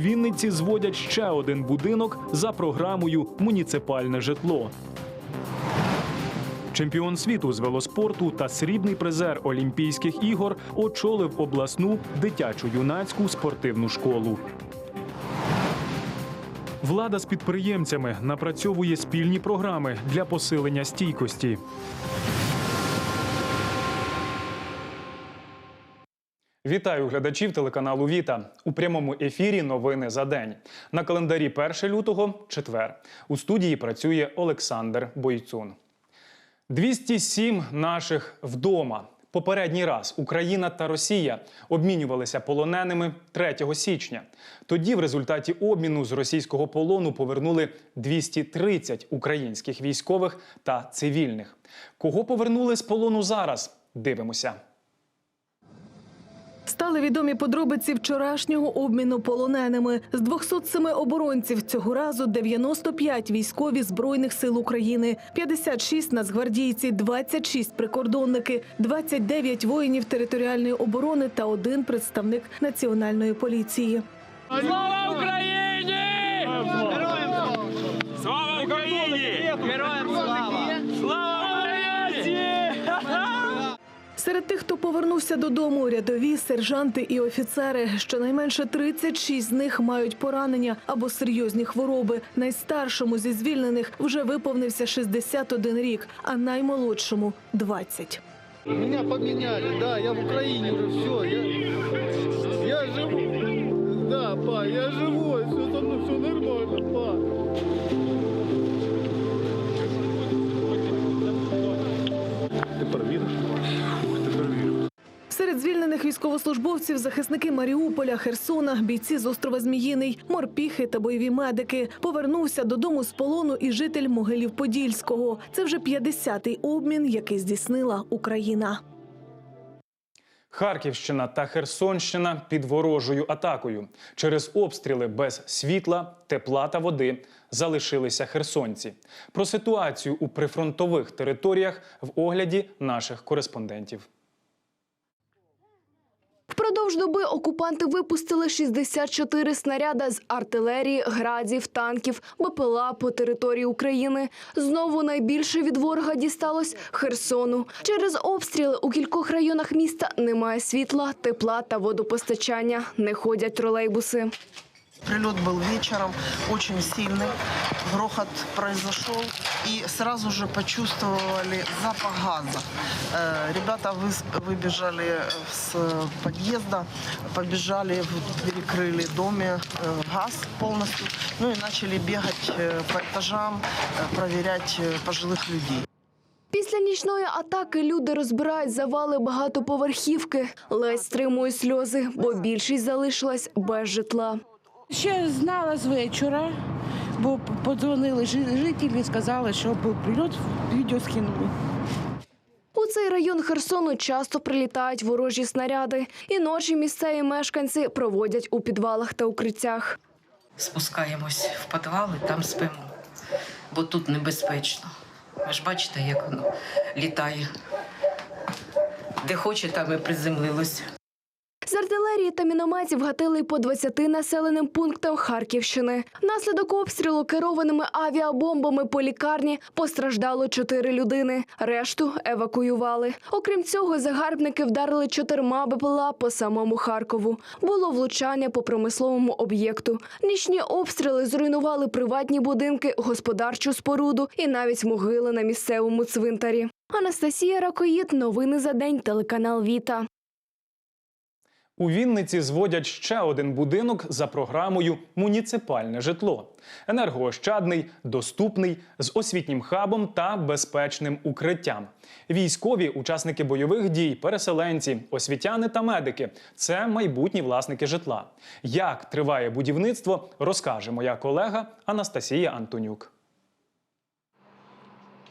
Вінниці зводять ще один будинок за програмою Муніципальне житло. Чемпіон світу з велоспорту та срібний призер Олімпійських ігор очолив обласну дитячо-юнацьку спортивну школу. Влада з підприємцями напрацьовує спільні програми для посилення стійкості. Вітаю глядачів телеканалу Віта у прямому ефірі. Новини за день на календарі 1 лютого четвер. У студії працює Олександр Бойцун. 207 наших вдома. Попередній раз Україна та Росія обмінювалися полоненими 3 січня. Тоді, в результаті обміну з російського полону повернули 230 українських військових та цивільних. Кого повернули з полону зараз? Дивимося. Стали відомі подробиці вчорашнього обміну полоненими. З 207 оборонців цього разу 95 військові Збройних сил України, 56 нацгвардійці, 26 прикордонники, 29 воїнів територіальної оборони та один представник національної поліції. Слава Україні! Серед тих, хто повернувся додому, рядові, сержанти і офіцери. Щонайменше 36 з них мають поранення або серйозні хвороби. Найстаршому зі звільнених вже виповнився 61 рік, а наймолодшому 20. Меня поменяли, да, я в Украине уже все, я, я живу. Да, па, я живой, Звільнених військовослужбовців захисники Маріуполя, Херсона, бійці з острова Зміїний, морпіхи та бойові медики. Повернувся додому з полону і житель Могилів-Подільського. Це вже 50-й обмін, який здійснила Україна. Харківщина та Херсонщина під ворожою атакою. Через обстріли без світла, тепла та води залишилися херсонці. Про ситуацію у прифронтових територіях в огляді наших кореспондентів. Впродовж доби окупанти випустили 64 снаряда з артилерії, градів, танків, БПЛА по території України. Знову найбільше від ворога дісталось Херсону. Через обстріли у кількох районах міста немає світла, тепла та водопостачання. Не ходять тролейбуси. Прилет был вечером, очень сильный. Грохот произошел. И сразу же почувствовали запах газа. Э, Ребята выс- выбежали с подъезда, побежали, в- перекрыли в доме э, газ полностью. Ну и начали бегать э, по этажам, э, проверять э, пожилых людей. Після нічної атаки люди розбирають завали багатоповерхівки. Ледь стримують сльози, бо більшість залишилась без житла. Ще знала з вечора, бо подзвонили жи- жителі, сказали, що був прильот, відео скинули. У цей район Херсону часто прилітають ворожі снаряди, і ночі місцеві мешканці проводять у підвалах та укриттях. спускаємось в підвал і там спимо, бо тут небезпечно. Ви ж бачите, як воно літає. Де хоче, там і приземлилося. З артилерії та мінометів гатили по 20 населеним пунктам Харківщини. Внаслідок обстрілу керованими авіабомбами по лікарні постраждало чотири людини. Решту евакуювали. Окрім цього, загарбники вдарили чотирма БПЛА по самому Харкову. Було влучання по промисловому об'єкту. Нічні обстріли зруйнували приватні будинки, господарчу споруду і навіть могили на місцевому цвинтарі. Анастасія Ракоїд. Новини за день. Телеканал Віта. У Вінниці зводять ще один будинок за програмою Муніципальне житло. Енергоощадний, доступний, з освітнім хабом та безпечним укриттям. Військові, учасники бойових дій, переселенці, освітяни та медики це майбутні власники житла. Як триває будівництво, розкаже моя колега Анастасія Антонюк.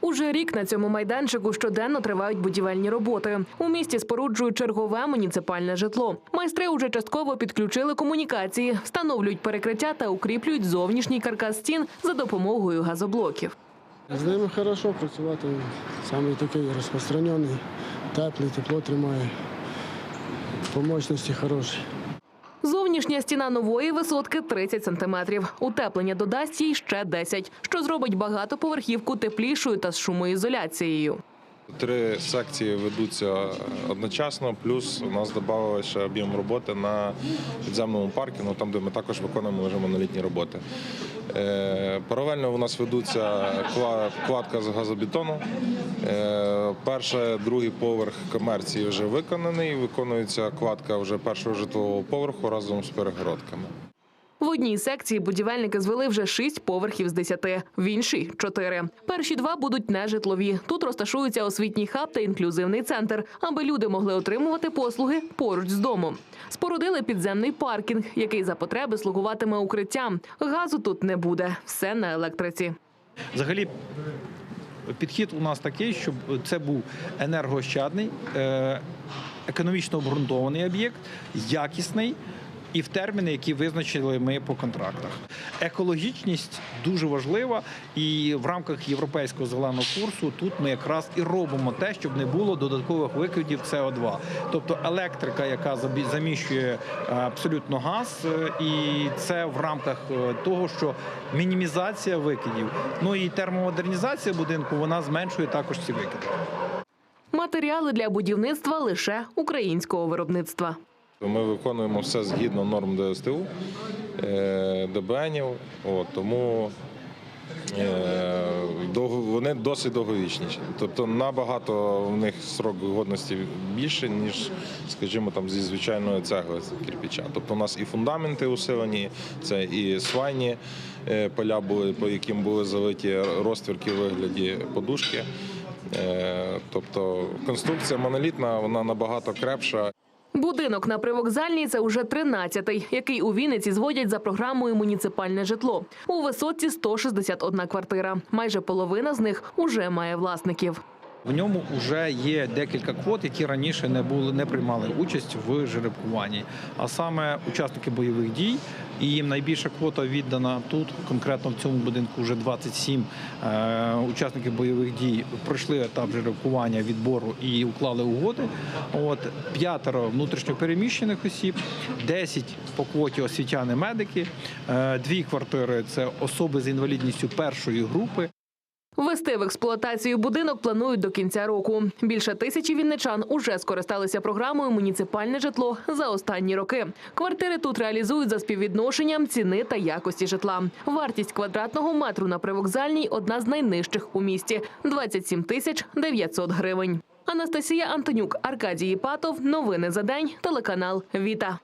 Уже рік на цьому майданчику щоденно тривають будівельні роботи. У місті споруджують чергове муніципальне житло. Майстри уже частково підключили комунікації, встановлюють перекриття та укріплюють зовнішній каркас стін за допомогою газоблоків. З ними хорошо працювати. Саме такий розпространений, теплий, тепло тримає. По мощності хороший. Зовні Зовнішня стіна нової висотки 30 сантиметрів. Утеплення додасть їй ще 10, що зробить багатоповерхівку теплішою та з шумоізоляцією. Три секції ведуться одночасно, плюс у нас додавали ще об'єм роботи на підземному паркінгу, там, де ми також виконуємо вже монолітні роботи. Е, Паралельно у нас ведуться кла- кладка з газобетону. Е, Перший, другий поверх комерції вже виконаний. Виконується кладка вже першого житлового поверху разом з перегородками. В одній секції будівельники звели вже шість поверхів з десяти, в іншій чотири. Перші два будуть нежитлові. Тут розташується освітній хаб та інклюзивний центр, аби люди могли отримувати послуги поруч з домом. Спорудили підземний паркінг, який за потреби слугуватиме укриттям. Газу тут не буде, все на електриці. Взагалі, підхід у нас такий, щоб це був енергоощадний, е, економічно обґрунтований об'єкт, якісний. І в терміни, які визначили ми по контрактах, екологічність дуже важлива, і в рамках європейського зеленого курсу тут ми якраз і робимо те, щоб не було додаткових викидів СО2. Тобто електрика, яка заміщує е, абсолютно газ, е, і це в рамках е, того, що мінімізація викидів, ну і термомодернізація будинку вона зменшує також ці викиди. Матеріали для будівництва лише українського виробництва. Ми виконуємо все згідно норм ДСТУ, е, ДБНів, от, тому е, вони досить довговічні. Тобто набагато в них срок годності більше, ніж, скажімо, там зі звичайної цегли кирпича. Тобто у нас і фундаменти усилені, це і свайні е, поля були, по яким були залиті розтвірки в вигляді подушки. Тобто конструкція монолітна, вона набагато крепша. Будинок на привокзальній це уже 13-й, який у Вінниці зводять за програмою муніципальне житло. У висотці 161 квартира. Майже половина з них уже має власників. В ньому вже є декілька квот, які раніше не були не приймали участь в жеребкуванні. А саме учасники бойових дій, і їм найбільша квота віддана тут. Конкретно в цьому будинку вже 27 е, учасників бойових дій пройшли етап жеребкування, відбору і уклали угоди. От п'ятеро внутрішньопереміщених осіб, 10 по квоті освітяни медики, е, дві квартири це особи з інвалідністю першої групи. Ввести в експлуатацію будинок планують до кінця року. Більше тисячі вінничан уже скористалися програмою муніципальне житло за останні роки. Квартири тут реалізують за співвідношенням ціни та якості житла. Вартість квадратного метру на привокзальній одна з найнижчих у місті 27 тисяч 900 гривень. Анастасія Антонюк, Аркадій Іпатов. Новини за день. Телеканал Віта.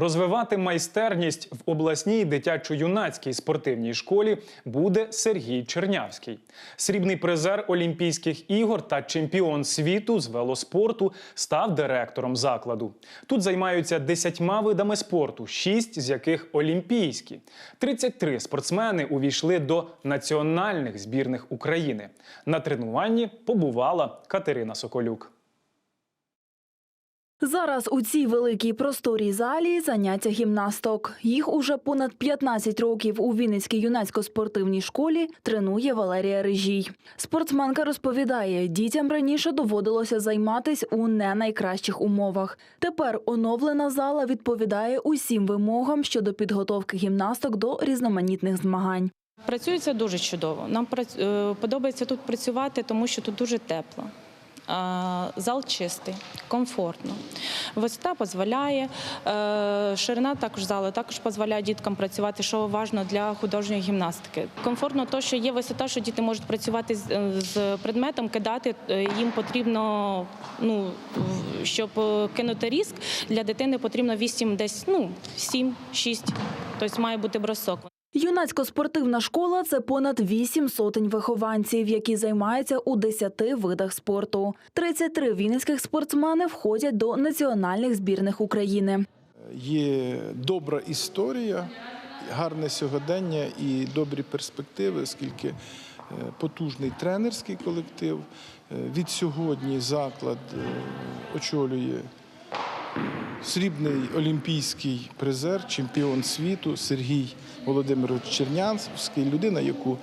Розвивати майстерність в обласній дитячо-юнацькій спортивній школі буде Сергій Чернявський. Срібний призер Олімпійських ігор та чемпіон світу з велоспорту став директором закладу. Тут займаються десятьма видами спорту, шість з яких олімпійські. 33 спортсмени увійшли до національних збірних України. На тренуванні побувала Катерина Соколюк. Зараз у цій великій просторій залі заняття гімнасток. Їх уже понад 15 років у Вінницькій юнацько-спортивній школі тренує Валерія Рижій. Спортсменка розповідає, дітям раніше доводилося займатись у не найкращих умовах. Тепер оновлена зала відповідає усім вимогам щодо підготовки гімнасток до різноманітних змагань. Працюється дуже чудово. Нам е, подобається тут працювати, тому що тут дуже тепло. А, Зал чистий, комфортно. Висота дозволяє, е, ширина також залу також дозволяє діткам працювати, що важливо для художньої гімнастики. Комфортно то, що є висота, що діти можуть працювати з, е, предметом, кидати. Е, Їм потрібно, ну, щоб е, кинути різк, для дитини потрібно 8, десь, ну, 7-6, тобто має бути бросок. Юнацько-спортивна школа це понад вісім сотень вихованців, які займаються у 10 видах спорту. 33 вінницьких спортсмени входять до національних збірних України. Є добра історія, гарне сьогодення і добрі перспективи, оскільки е, потужний тренерський колектив. Е, Від сьогодні заклад е, очолює срібний олімпійський призер, чемпіон світу Сергій Володимирович Чернянський, людина, яку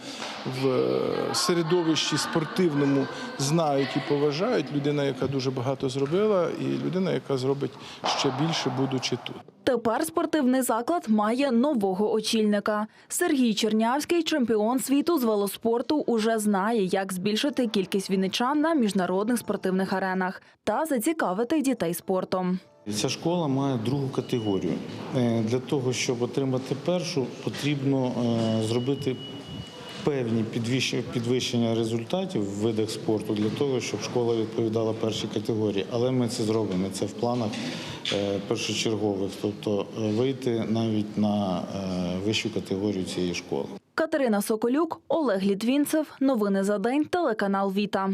в е, середовищі спортивному знають і поважають, людина, яка дуже багато зробила, і людина, яка зробить ще більше, будучи тут. Тепер спортивний заклад має нового очільника. Сергій Чернявський, чемпіон світу з велоспорту, уже знає, як збільшити кількість віничан на міжнародних спортивних аренах та зацікавити дітей спортом. Ця школа має другу категорію. Е, Для того, щоб отримати першу, потрібно е, зробити певні підвищ- підвищення результатів в видах спорту для того, щоб школа відповідала першій категорії. Але ми це зробимо. Це в планах е, першочергових, тобто е, вийти навіть на е, вищу категорію цієї школи. Катерина Соколюк, Олег Літвінцев. Новини за день. Телеканал Віта.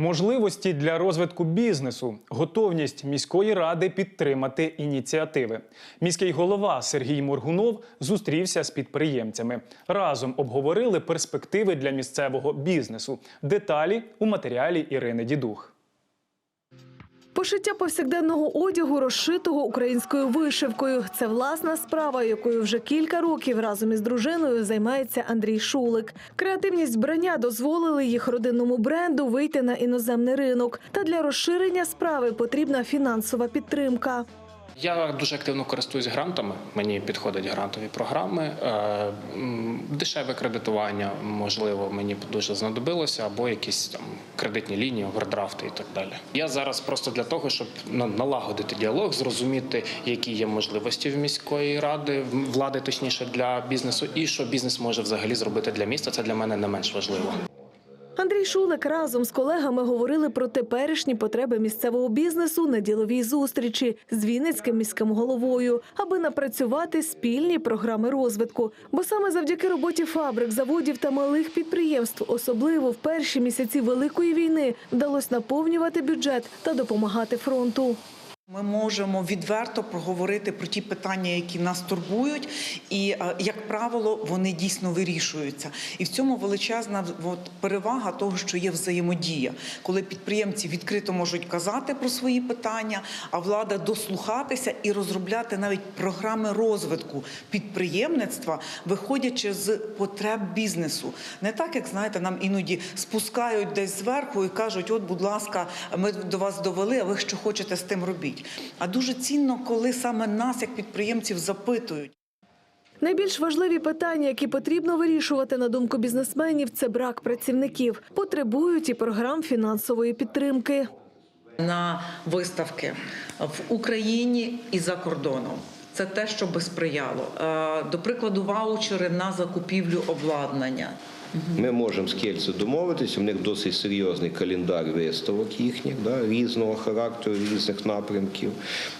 Можливості для розвитку бізнесу, готовність міської ради підтримати ініціативи. Міський голова Сергій Моргунов зустрівся з підприємцями. Разом обговорили перспективи для місцевого бізнесу. Деталі у матеріалі Ірини Дідух. Пошиття повсякденного одягу, розшитого українською вишивкою. Це власна справа, якою вже кілька років разом із дружиною займається Андрій Шулик. Креативність вбрання дозволили їх родинному бренду вийти на іноземний ринок. Та для розширення справи потрібна фінансова підтримка. Я дуже активно користуюсь грантами. Мені підходять грантові програми. Е, Дешеве кредитування, можливо, мені дуже знадобилося, або якісь там кредитні лінії, овердрафти і так далі. Я зараз просто для того, щоб налагодити діалог, зрозуміти, які є можливості в міської ради, влади, точніше, для бізнесу, і що бізнес може взагалі зробити для міста. Це для мене не менш важливо. Андрій Шулик разом з колегами говорили про теперішні потреби місцевого бізнесу на діловій зустрічі з Вінницьким міським головою, аби напрацювати спільні програми розвитку. Бо саме завдяки роботі фабрик, заводів та малих підприємств, особливо в перші місяці великої війни, вдалося наповнювати бюджет та допомагати фронту. Ми можемо відверто проговорити про ті питання, які нас турбують, і е, як правило, вони дійсно вирішуються. І в цьому величезна от, перевага того, що є взаємодія, коли підприємці відкрито можуть казати про свої питання, а влада дослухатися і розробляти навіть програми розвитку підприємництва, виходячи з потреб бізнесу. Не так, як знаєте, нам іноді спускають десь зверху і кажуть: от, будь ласка, ми до вас довели, а ви що хочете з тим робіть. А дуже цінно, коли саме нас, як підприємців, запитують. Найбільш важливі питання, які потрібно вирішувати на думку бізнесменів, це брак працівників. Потребують і програм фінансової підтримки. на виставки в Україні і за кордоном. Це те, що би сприяло. Е, До прикладу, ваучери на закупівлю обладнання. Ми можемо з Кельцем домовитися. У них досить серйозний календар виставок їхніх, да, різного характеру, різних напрямків.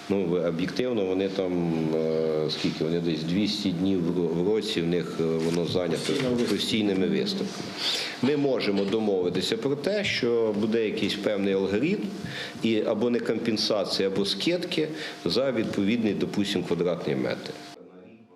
Ну, об'єктивно, вони там е, скільки вони десь 200 днів в році. В них е, воно зайнято постійними виставками. Ми можемо домовитися про те, що буде якийсь певний алгоритм, і або не компенсація, або скидки за відповідний, допустимо, квадратний метр.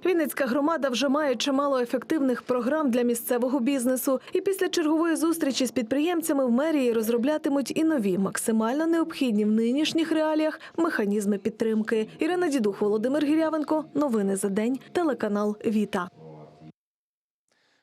Вінницька громада вже має чимало ефективних програм для місцевого бізнесу. І після чергової зустрічі з підприємцями в мерії розроблятимуть і нові, максимально необхідні в нинішніх реаліях механізми підтримки. Ірина Дідух, Володимир Гірявенко. Новини за день. Телеканал Віта.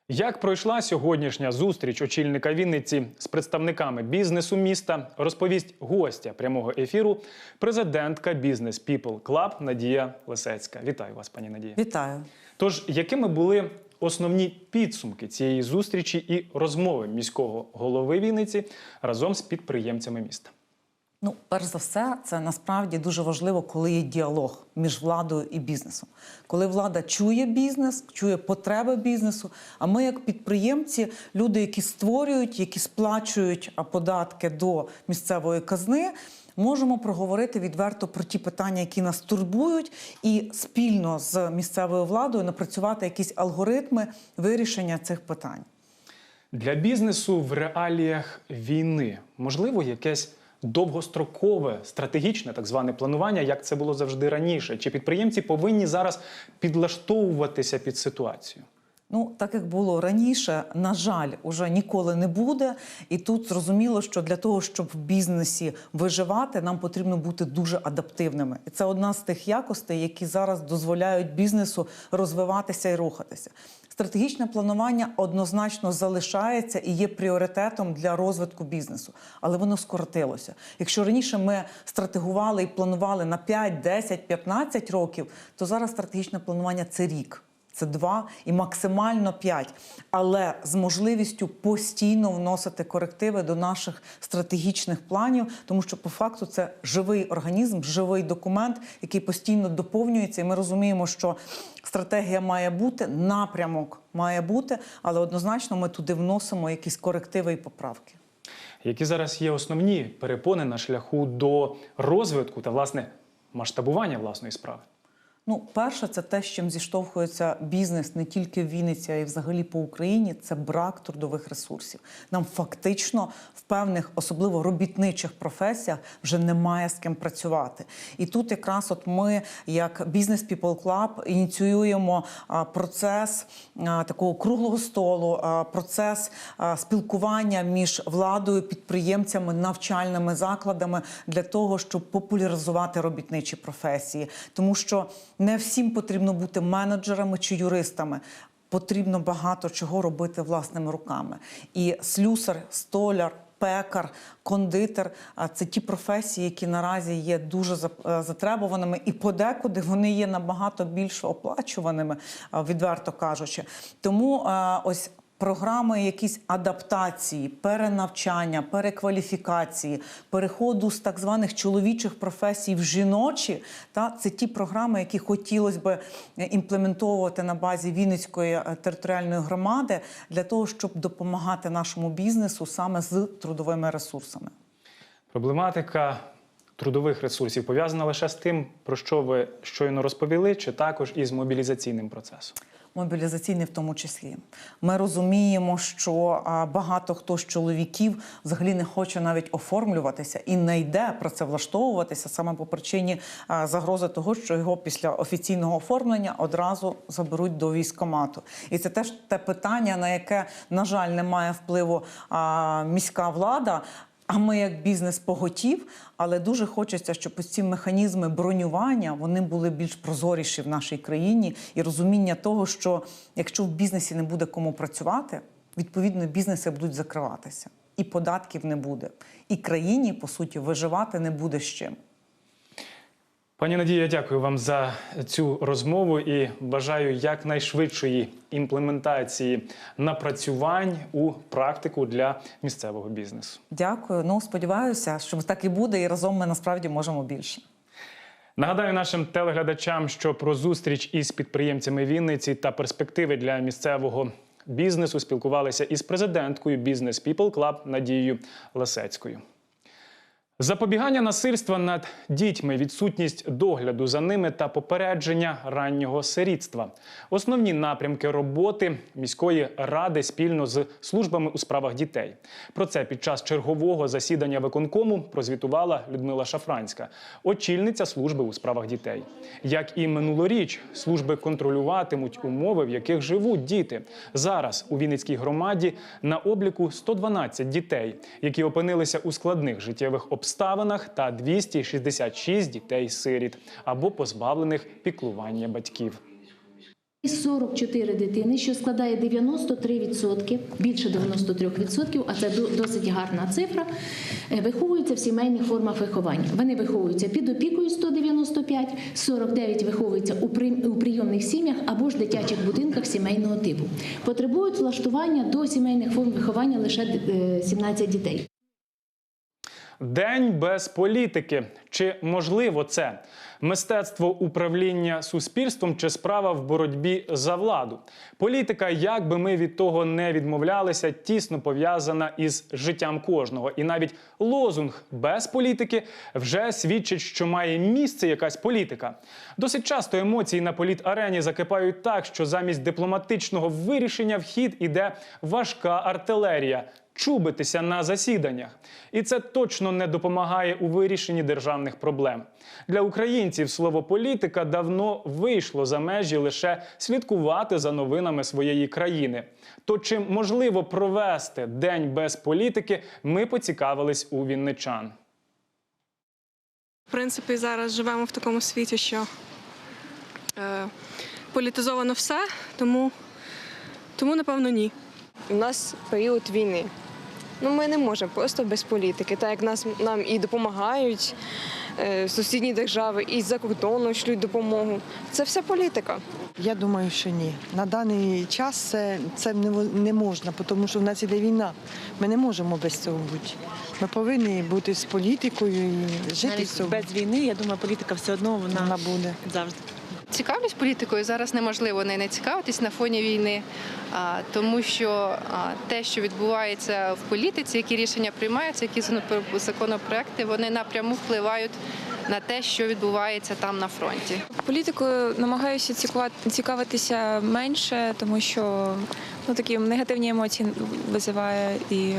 Як пройшла сьогоднішня зустріч очільника Вінниці з представниками бізнесу міста, розповість гостя прямого ефіру, президентка Бізнес People Club Надія Лисецька. Вітаю вас, пані Надія. Вітаю. Тож, якими були основні підсумки цієї зустрічі і розмови міського голови Вінниці разом з підприємцями міста? Ну, перш за все, це насправді дуже важливо, коли є діалог між владою і бізнесом. Коли влада чує бізнес, чує потреби бізнесу. А ми, як підприємці, люди, які створюють, які сплачують податки до місцевої казни. Можемо проговорити відверто про ті питання, які нас турбують, і спільно з місцевою владою напрацювати якісь алгоритми вирішення цих питань. Для бізнесу в реаліях війни можливо якесь довгострокове стратегічне так зване планування, як це було завжди раніше? Чи підприємці повинні зараз підлаштовуватися під ситуацію? Ну, так як було раніше, на жаль, уже ніколи не буде. І тут зрозуміло, що для того, щоб в бізнесі виживати, нам потрібно бути дуже адаптивними. І це одна з тих якостей, які зараз дозволяють бізнесу розвиватися і рухатися. Стратегічне планування однозначно залишається і є пріоритетом для розвитку бізнесу, але воно скоротилося. Якщо раніше ми стратегували і планували на 5, 10, 15 років, то зараз стратегічне планування це рік. Це два і максимально п'ять, але з можливістю постійно вносити корективи до наших стратегічних планів, тому що по факту це живий організм, живий документ, який постійно доповнюється. І ми розуміємо, що стратегія має бути, напрямок має бути, але однозначно ми туди вносимо якісь корективи і поправки. Які зараз є основні перепони на шляху до розвитку та власне масштабування власної справи? Ну, перше, це те, з чим зіштовхується бізнес не тільки в Вінниці, а й взагалі по Україні. Це брак трудових ресурсів. Нам фактично в певних, особливо робітничих професіях, вже немає з ким працювати. І тут якраз от ми, як Business People Club, ініціюємо процес такого круглого столу, процес спілкування між владою, підприємцями, навчальними закладами для того, щоб популяризувати робітничі професії, тому що не всім потрібно бути менеджерами чи юристами. Потрібно багато чого робити власними руками. І слюсар, столяр, пекар, кондитер це ті професії, які наразі є дуже е, затребуваними, і подекуди вони є набагато більш оплачуваними, відверто кажучи. Тому е, ось. Програми, якісь адаптації, перенавчання, перекваліфікації, переходу з так званих чоловічих професій в жіночі, та це ті програми, які хотілося б е, імплементовувати на базі Вінницької е, територіальної громади для того, щоб допомагати нашому бізнесу саме з трудовими ресурсами. Проблематика трудових ресурсів пов'язана лише з тим, про що ви щойно розповіли, чи також із мобілізаційним процесом? Мобілізаційний в тому числі. Ми розуміємо, що багато хто з чоловіків взагалі не хоче навіть оформлюватися і не йде працевлаштовуватися саме по причині загрози того, що його після офіційного оформлення одразу заберуть до військкомату. І це теж те питання, на яке, на жаль, не має впливу міська влада. А ми як бізнес поготів, але дуже хочеться, щоб ось ці механізми бронювання вони були більш прозоріші в нашій країні. І розуміння того, що якщо в бізнесі не буде кому працювати, відповідно бізнеси будуть закриватися, і податків не буде, і країні по суті виживати не буде з чим. Пані Надія, дякую вам за цю розмову і бажаю якнайшвидшої імплементації напрацювань у практику для місцевого бізнесу. Дякую. Ну сподіваюся, що так і буде, і разом ми насправді можемо більше. Нагадаю нашим телеглядачам, що про зустріч із підприємцями Вінниці та перспективи для місцевого бізнесу спілкувалися із президенткою Business People Club Надією Лисецькою. Запобігання насильства над дітьми, відсутність догляду за ними та попередження раннього сирітства основні напрямки роботи міської ради спільно з службами у справах дітей. Про це під час чергового засідання виконкому прозвітувала Людмила Шафранська, очільниця служби у справах дітей. Як і минулоріч, служби контролюватимуть умови, в яких живуть діти. Зараз у Вінницькій громаді на обліку 112 дітей, які опинилися у складних життєвих обставинах та 266 дітей-сиріт або позбавлених піклування батьків. 44 дитини, що складає 93%, більше 93%, а це до- досить гарна цифра, е, виховуються в сімейних формах виховання. Вони виховуються під опікою 195, 49 виховуються у прийомних сім'ях або ж дитячих будинках сімейного типу. Потребують влаштування до сімейних форм виховання лише е, 17 дітей. День без політики. Чи можливо це мистецтво управління суспільством чи справа в боротьбі за владу? Політика, як би ми від того не відмовлялися, тісно пов'язана із життям кожного. І навіть лозунг без політики вже свідчить, що має місце якась політика. Досить часто емоції на політарені закипають так, що замість дипломатичного вирішення в хід іде важка артилерія. Чубитися на засіданнях. І це точно не допомагає у вирішенні державних проблем. Для українців слово політика давно вийшло за межі лише слідкувати за новинами своєї країни. То чи можливо провести день без політики, ми поцікавились у вінничан. В принципі, зараз живемо в такому світі, що е, політизовано все, тому, тому напевно ні. У нас період війни. Ну, ми не можемо просто без політики, так як нас нам і допомагають е, сусідні держави, і за кордону шлють допомогу. Це все політика. Я думаю, що ні. На даний час це, це не, не можна, тому що в нас іде війна. Ми не можемо без цього бути. Ми повинні бути з політикою і жити Навіть з цього. без війни, я думаю, політика все одно вона, Вона буде. завжди. Цікавлюсь політикою. Зараз неможливо не, не цікавитись на фоні війни, тому що те, що відбувається в політиці, які рішення приймаються, які законопроекти, вони напряму впливають на те, що відбувається там на фронті. Політикою намагаюся цікавитися менше, тому що ну, такі негативні емоції визиває, і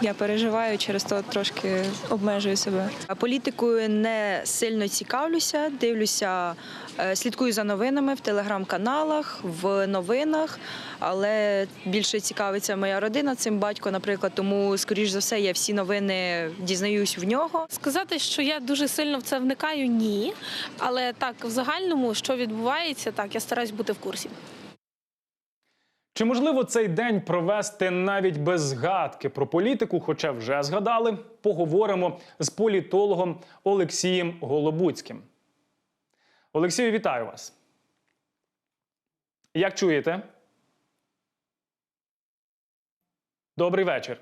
я переживаю, через то трошки обмежую себе. Політикою не сильно цікавлюся, дивлюся, е, слідкую за новинами в телеграм-каналах, в новинах, але більше цікавиться моя родина цим батько, наприклад. Тому, скоріш за все, я всі новини дізнаюсь в нього. Сказати, що я дуже сильно в це вникаю, ні. Але так, в загальному, що відбувається, так, я стараюсь бути в курсі. Чи можливо цей день провести навіть без згадки про політику? Хоча вже згадали, поговоримо з політологом Олексієм Голобуцьким. Олексію, вітаю вас. Як чуєте? Добрий вечір.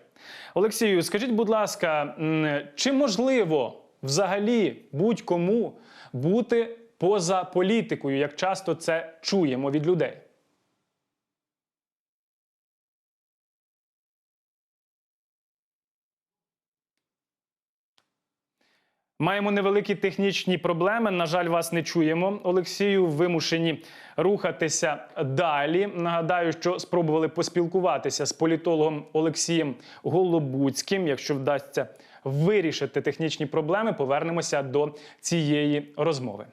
Олексію, скажіть, будь ласка, чи можливо взагалі будь-кому бути поза політикою, як часто це чуємо від людей? Маємо невеликі технічні проблеми. На жаль, вас не чуємо. Олексію вимушені рухатися далі. Нагадаю, що спробували поспілкуватися з політологом Олексієм Голобуцьким. Якщо вдасться вирішити технічні проблеми, повернемося до цієї розмови.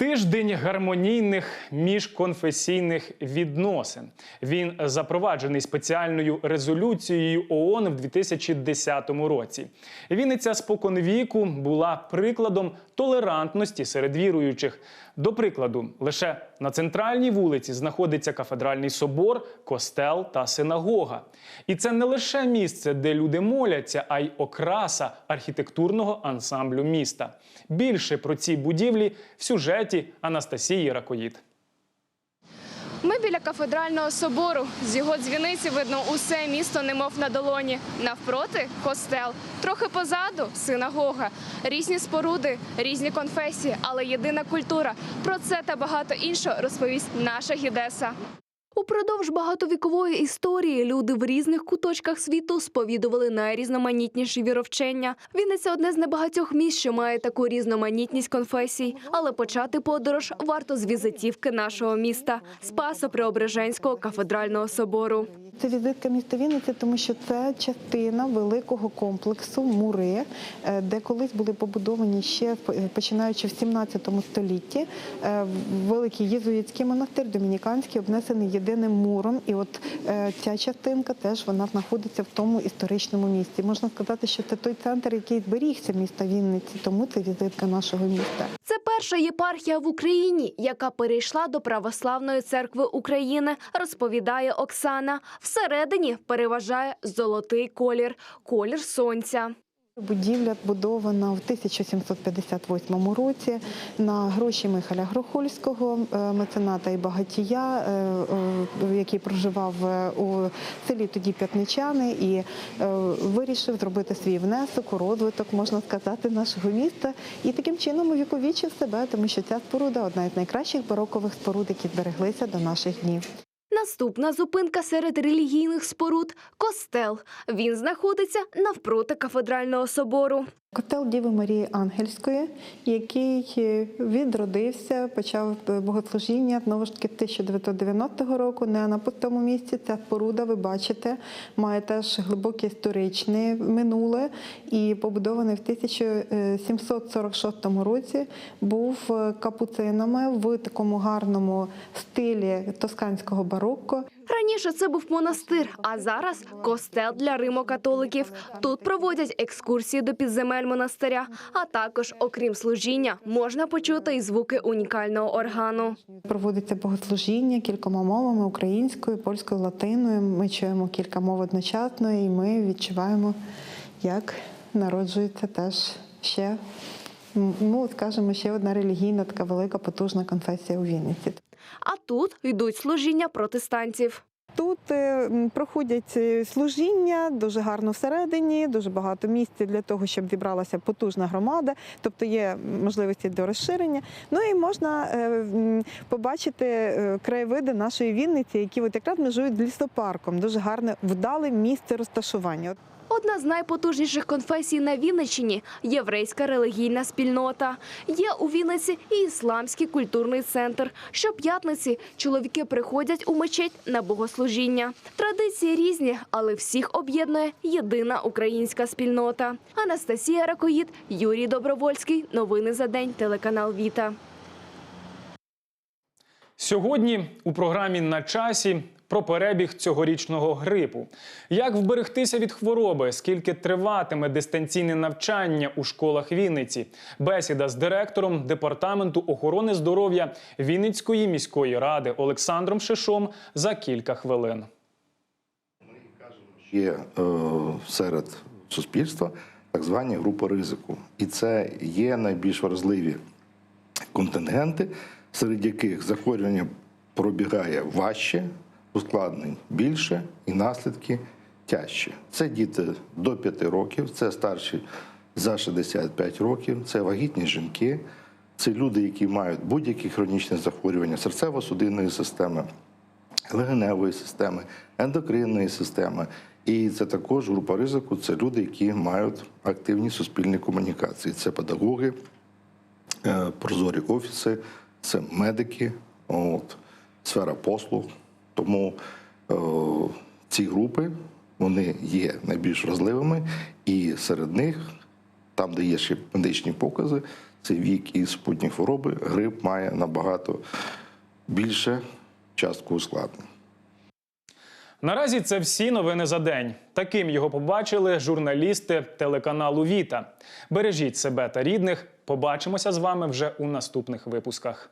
Тиждень гармонійних міжконфесійних відносин. Він запроваджений спеціальною резолюцією ООН в 2010 році. Вінниця споконвіку була прикладом толерантності серед віруючих. До прикладу, лише на центральній вулиці знаходиться кафедральний собор, костел та синагога. І це не лише місце, де люди моляться, а й окраса архітектурного ансамблю міста. Більше про ці будівлі в сюжеті Анастасії Ракоїд. Ми біля кафедрального собору. З його дзвіниці видно усе місто, немов на долоні. Навпроти костел. Трохи позаду синагога. Різні споруди, різні конфесії, але єдина культура. Про це та багато іншого розповість наша гідеса. Упродовж багатовікової історії люди в різних куточках світу сповідували найрізноманітніші віровчення. Вінниця одне з небагатьох міст, що має таку різноманітність конфесій. Але почати подорож варто з візитівки нашого міста Спасо-Преображенського кафедрального собору. Це візитка міста Вінниці, тому що це частина великого комплексу мури, е, де колись були побудовані ще е, починаючи в 17 столітті. е, Великий єзуїтський монастир, домініканський, обнесений єдиним муром. І от ця частинка теж вона знаходиться в тому історичному місці. Можна сказати, що це той центр, який зберігся міста Вінниці, тому це візитка нашого міста. Це перша єпархія в Україні, яка перейшла до Православної церкви України, розповідає Оксана. Всередині переважає золотий колір колір сонця. Будівля будована в 1758 році на гроші Михайля Грохольського, е, мецената і багатія, е, е, який проживав у селі тоді П'ятничани, і вирішив зробити свій внесок у розвиток, можна сказати, нашого міста. І таким чином увіковічив себе, тому що ця споруда одна із найкращих барокових споруд, які збереглися до наших днів. Наступна зупинка серед релігійних споруд костел. Він знаходиться навпроти кафедрального собору. Котел Діви Марії Ангельської, який е, відродився, почав е, богослужіння знову ж таки 1990 року. Не на пустому місці. Ця споруда, ви бачите, має теж глибоке історичне минуле і побудований в 1746 році. Був е, капуцинами в такому гарному стилі тосканського барокко. Раніше це був монастир, а зараз костел для римокатоликів. Тут проводять екскурсії до підземель монастиря. А також, окрім служіння, можна почути і звуки унікального органу. Проводиться богослужіння кількома мовами українською, польською, латиною. Ми чуємо кілька мов одночасно, і ми відчуваємо, як народжується теж ще, ну скажімо, ще одна релігійна така велика потужна конфесія у Вінниці. А тут йдуть служіння протестантів. Тут е, проходять е, служіння дуже гарно всередині, дуже багато місця для того, щоб зібралася потужна громада, тобто є можливості до розширення. Ну і можна е, побачити краєвиди нашої Вінниці, які от якраз межують з лісопарком. Дуже гарне вдале місце розташування. Одна з найпотужніших конфесій на Вінниччині – єврейська релігійна спільнота. Є у Вінниці і ісламський культурний центр. Щоп'ятниці чоловіки приходять у мечеть на богослужіння. Традиції різні, але всіх об'єднує єдина українська спільнота. Анастасія Ракоїд, Юрій Добровольський. Новини за день. Телеканал Віта. Сьогодні у програмі на часі про перебіг цьогорічного грипу. Як вберегтися від хвороби, скільки триватиме дистанційне навчання у школах Вінниці? Бесіда з директором департаменту охорони здоров'я Вінницької міської ради Олександром Шишом за кілька хвилин. Є е, серед суспільства так звані групи ризику, і це є найбільш вразливі контингенти, серед яких захворювання пробігає важче, ускладнень більше і наслідки тяжче. Це діти до 5 років, це старші за 65 років, це вагітні жінки, це люди, які мають будь-які хронічні захворювання серцево-судинної системи, легеневої системи, ендокринної системи. І це також група ризику. Це люди, які мають активні суспільні комунікації. Це педагоги, е, прозорі офіси, це медики, от, сфера послуг. Тому е, ці групи вони є найбільш вразливими, і серед них, там, де є ще медичні покази, це вік і спутні хвороби, грип має набагато більше частку ускладнень. Наразі це всі новини за день. Таким його побачили журналісти телеканалу Віта. Бережіть себе та рідних. Побачимося з вами вже у наступних випусках.